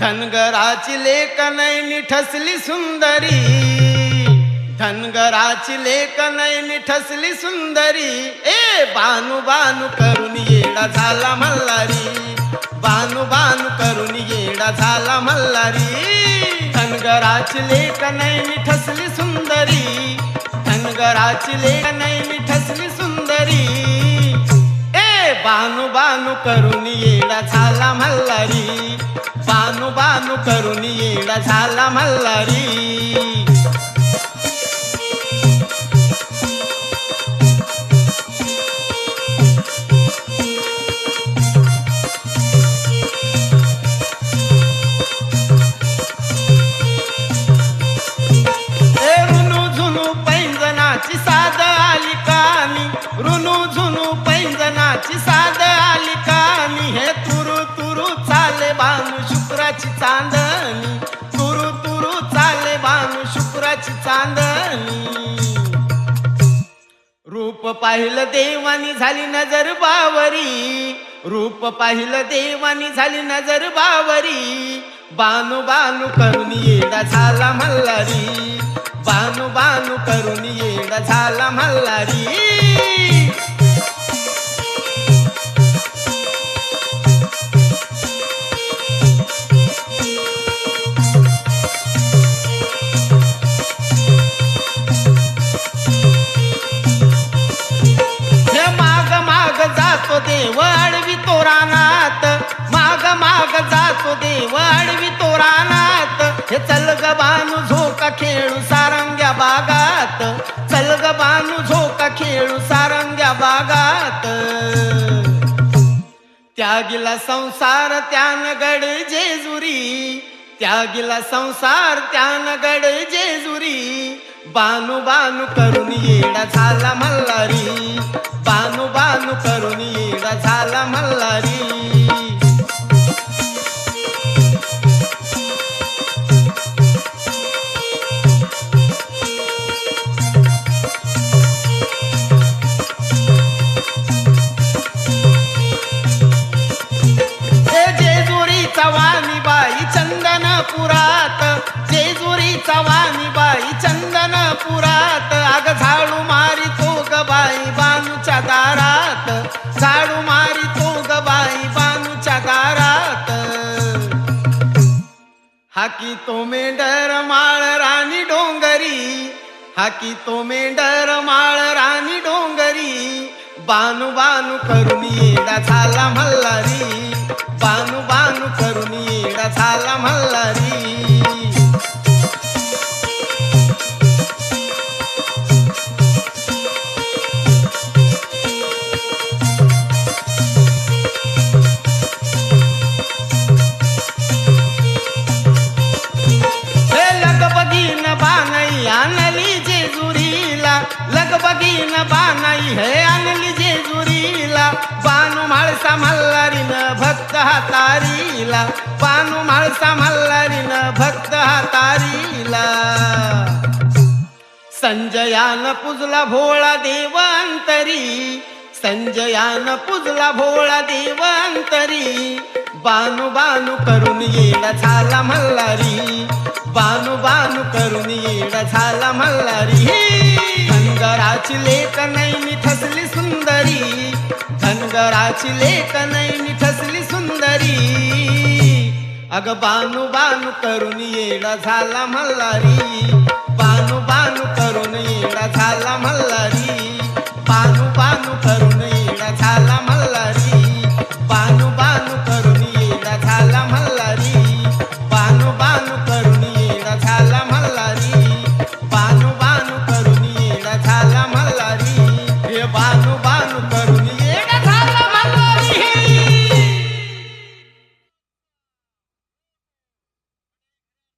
धनगराची लेक नैनी ठसली सुंदरी. धनगराची लेक नैनी ठसली सुंदरी. ए बानू बानू करून येडा झाला मल्हारी. बानू बानू करून येडा झाला मल्हारी. धनगराची लेक नैनी सुंदरी? धनगराची लेक नैनी सुंदरी? ए बानू बानू करून येडा झाला मल्हारी. बानू बानू करून येडा झाला मल्हारी. बानू शुक्राची चांदणी. तुरु तुरु चाले बानू शुक्राची चांदणी. रूप पाहिलं देवानी झाली नजर बावरी. रूप पाहिलं देवानी झाली नजर बावरी. बानू बानू करून येडा झाला मल्हारी. बानू बानू करून येडा झाला मल्हारी. जातो देव तोरानात हे चल ग बानू झोका खेळू सारंग्या बागात. चल ग बानू झोका खेळू सारंग्या बागात. त्यागिला संसार त्यान गड जेजुरी. त्यागिला संसार त्यान गड जेजुरी. बानू बानू करून येडा झाला मल्हारी. बानू बानू पुरात जेजुरीचा वाणी बाई चंदनपुरात. अग झाडू मारी तो ग बाई बानूच्या दारात. झाडू मारी तो ग बाई बानूच्या दारात. हाकी तो मेंढर माळ राणी डोंगरी हाकी तो मेंढर माळ राणी डोंगरी. बानू बानू करून येडा झाला मल्हारी. बानू बानू करून येडा झाला मल्हारी. लगबगीन बानाई आणली हे बानू माळसा मल्हारीन भक्त हातारीला. बानू माळसा मल्हारीन भक्त हातारीला. संजयान पुजला भोळा देव अंतरी संजयान पुजला भोळा देव अंतरी बानू बानू करून येडा झाला मल्हारी. बानू बानू करून येडा झाला मल्हारी. धनगराची लेक नैनी ठसली सुंदरी डोंगराची लेख नाही मी ठसली सुंदरी. अग बानू बानू करून येडा झाला मल्हारी. बानू बानू करून येडा झाला मल्हारी. बानू बानू करून येडा झाला मल्हारी. बानू बानू करून येडा झाला मल्हारी. बानू बानू करून येडा झाला मल्हारी. बानू बानू करून येडा झाला मल्हारी. हे बानू